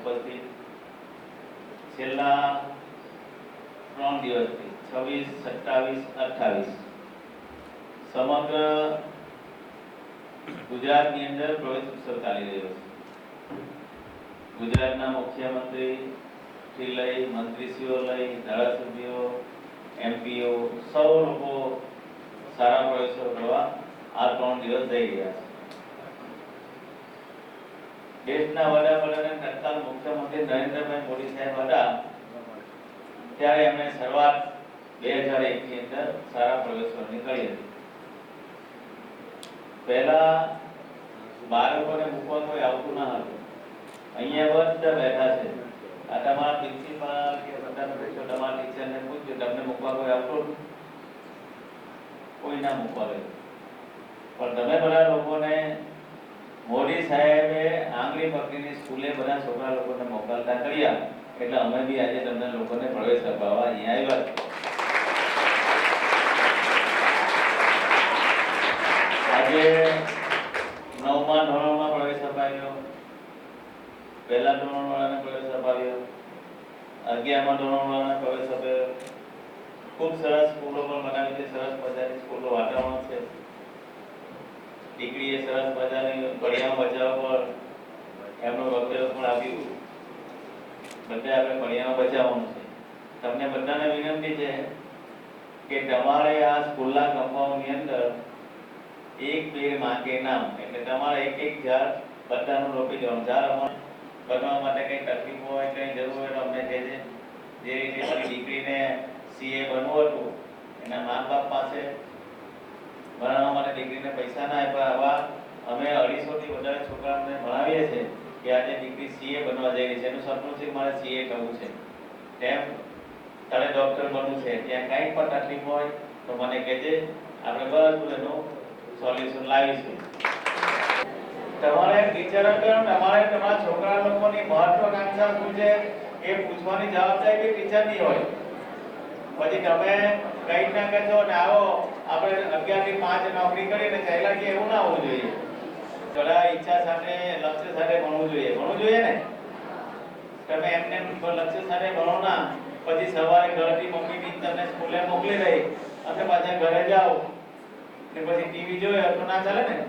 ઉપસ્થિત છેલ્લા ત્રણ દિવસથી, છવ્વીસ, સત્તાવીસ, અઠ્ઠાવીસ. સમગ્ર ગુજરાતની અંદર પ્રવેશ ઉત્સવ ચાલી રહ્યો છે. ગુજરાતના મુખ્યમંત્રી થી લઈ, મંત્રીશ્રીઓ લઈ, ધારાસભ્યો, એમપીઓ, સૌ લોકો સારા પ્રવેશો કરવા આ ત્રણ દિવસ જઈ રહ્યા છે. દેશના વડાપ્રધાન અને તત્કાલ મુખ્યમંત્રી નરેન્દ્રભાઈ મોદી સાહેબ હતા. ત્યારે એમણે શરૂઆત બે હજાર એક ની અંદર સારા પ્રવેશોની કરી હતી. પહેલા બાળકોને મૂકવા કોઈ આવતું ના હતું. અહીંયા બધા બેઠા છે. આ તમારા પ્રિન્સિપાલ કે બધા પૂછો તમારા ટીચરને પૂછજો, તમને મૂકવા કોઈ આવતું કોઈ ના મૂકવા ગયું. પણ તમે બધા લોકોને મોદી સાહેબે આંગળી પકડીને સ્કૂલે બધા છોકરા લોકોને મોકલતા કર્યા. એટલે અમે બી આજે તમને લોકોને પ્રવેશ અપાવવા અહીંયા આવ્યા. આજે નવમા ધોરણમાં પ્રવેશ અપાવ્યો. પહેલા ધોરણવાળાને પ્રવેશ અપાવ્યો. અગિયારમા ધોરણવાળાને પ્રવેશ અપાવ્યો. ખૂબ સરસ સ્કૂલો પણ બનાવી છે. સરસ મજાની સ્કૂલો વાતાવરણ છે. દીકરીએ સરસ મજાની કડિયા બચાવ પર એમનું વક્તવ્ય પણ આપ્યું. બધે આપણે કડિયા બચાવવાનું છે. તમને બધાને વિનંતી છે કે તમારે આ સ્કૂલના કમ્પાઉન્ડની અંદર એક પેડ માંગે નામ, એટલે તમારે એક એક ઝાડ બધાનું રોપી દેવાનું. ઝાડ અમારે બનવા માટે કંઈ તકલીફ હોય, કંઈ જરૂર હોય અમને કહેજે. જે રીતે દીકરીને સીએ બનવું હતું, એના મા બાપ પાસે ભણાવવા માટે દીકરીને પૈસા ના આપ્યા. આવા અમે અઢીસો થી વધારે છોકરાઓને ભણાવીએ છીએ કે આજે દીકરી સીએ બનવા જઈ રહી છે. એનું સપનું છે મારે સીએ કરવું છે. તેમ તારે ડોક્ટર બનવું છે. ત્યાં કાંઈ પણ તકલીફ હોય તો મને કહેજે. આપણે બધું એનું સોલ્યુશન લાવીશું. તમારે ટીચર તમારે તમારા છોકરા લોકોની મહત્વકાંક્ષા શું છે? એ પૂછવાની જવાબદારી ટીચરની હોય. પછી તમે કઈ ના કહેશો ને આવો. આપણે અગિયારથી પાંચ નોકરી કરીને ચાલ્યા કે એવું ના હોવું જોઈએ. થોડા ઈચ્છા સાથે, લક્ષ્ય સાથે ભણવું જોઈએ. ભણવું જોઈએ ને? તમે એમને લક્ષ્ય સાથે ભણો ના. પછી સવારે ઘરથી મમ્મીની તમને સ્કૂલે મોકલી દઈ અને પાછા ઘરે જાઓ. ને પછી ટીવી જોઈએ તો ના ચાલે ને?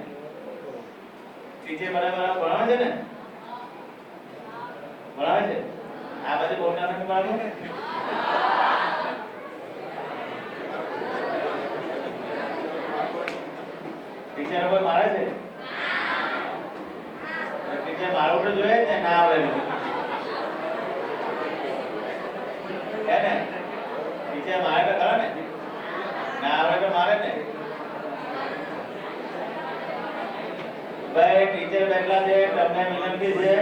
ટીચે બરાબર ભણાવે છે ને? ભણાવે છે? આ બાજુ બહુ નાનું ભણાવે ટીચર કોઈ મારે છે? ટીચર મારો તો જોઈએ ને ના આવે હે ને? ટીચર મારે તો ખરા ને? ના આવે તો મારે ને. ભાઈ, ટીચર બેઠા છે, તમને વિનંતી છે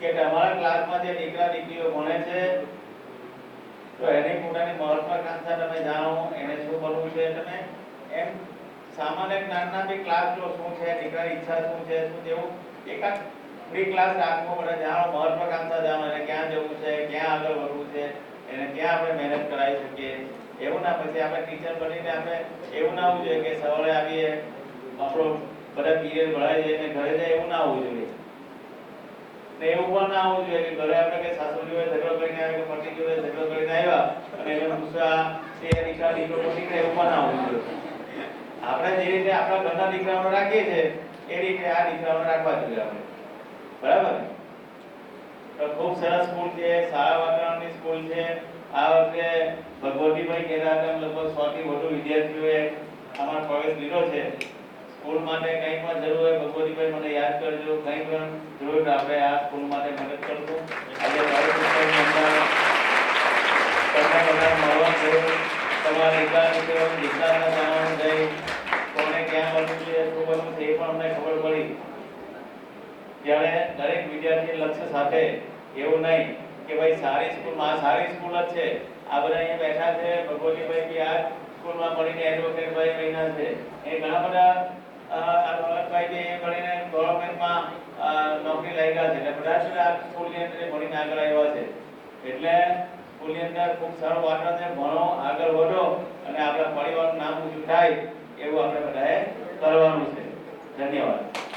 કે તમારા ક્લાસમાં જે દીકરા દીકરીઓ ભણે છે, તો એની પોતાની મહત્વાકાંક્ષા તમે જાણો, એને શું કરવું છે તમે? એમ સામાન્ય જ્ઞાનના બી ક્લાસ જો શું છે, દીકરાની ઈચ્છા શું છે, શું તેવું એકાદ ફ્રી ક્લાસ રાખવો પડે. જાણો મહત્વકાંક્ષા જાણો એને ક્યાં જવું છે, ક્યાં આગળ વધવું છે, એને ક્યાં આપણે મહેનત કરાવી શકીએ. એવું ના પછી આપણે ટીચર બનીને આપણે એવું ના હોવું જોઈએ કે સવારે આવીએ, આપણો બધા પીરિયડ ભણાઈ જાય ને ઘરે જાય એવું ના હોવું જોઈએ. ને એવું પણ ના હોવું જોઈએ કે ઘરે આપણે કે સાસુજી ઝઘડો કરીને આવ્યા કે પતિ જોડે ઝઘડો કરીને આવ્યા અને એને ગુસ્સા તે દીકરો પતિ એવું પણ આપણે જે રીતે આપણા ઘરના દીકરાઓને રાખીએ છીએ, એ રીતે આ દીકરાઓને રાખવા જોઈએ આપણે. બરાબર? તો ખૂબ સરસ સ્કૂલ છે સારા વાતાવરણની સ્કૂલ છે. આ વખતે ભગવતીભાઈ કહેતા હતા લગભગ સો થી વધુ વિદ્યાર્થીઓએ અમારો પ્રવેશ લીધો છે. સ્કૂલ માટે કંઈ પણ જરૂર હોય, ભગવતીભાઈ મને યાદ કરજો. કંઈ પણ જરૂર આપણે આ સ્કૂલ માટે મદદ કરશું. આજે તમારે દીકરીઓ દીકરાના જાણવાનું થઈ કોને ક્યાં બનવું છે શું બનવું છે એ પણ અમને ખબર પડી ત્યારે દરેક વિદ્યાર્થી લક્ષ્ય સાથે એવું નહીં કે ભાઈ સારી સ્કૂલમાં આ સારી સ્કૂલ જ છે. આ બધા અહીંયા બેઠા છે, ભગવતીભાઈ કે આ સ્કૂલમાં ભણીને એડવોકેટ ભાઈ બન્યા છે. એ ઘણા બધા ભરતભાઈ બી ભણીને ગવર્મેન્ટમાં નોકરી લાગ્યા છે. એટલે બધા જ આ સ્કૂલની અંદર ભણીને આગળ આવ્યા છે. એટલે સ્કૂલની અંદર ખૂબ સારું વાતાવરણ છે. ભણો, આગળ વધો અને આપણા પરિવારનું નામ ઊંચું થાય એવું આપણે બધાએ કરવાનું છે. ધન્યવાદ.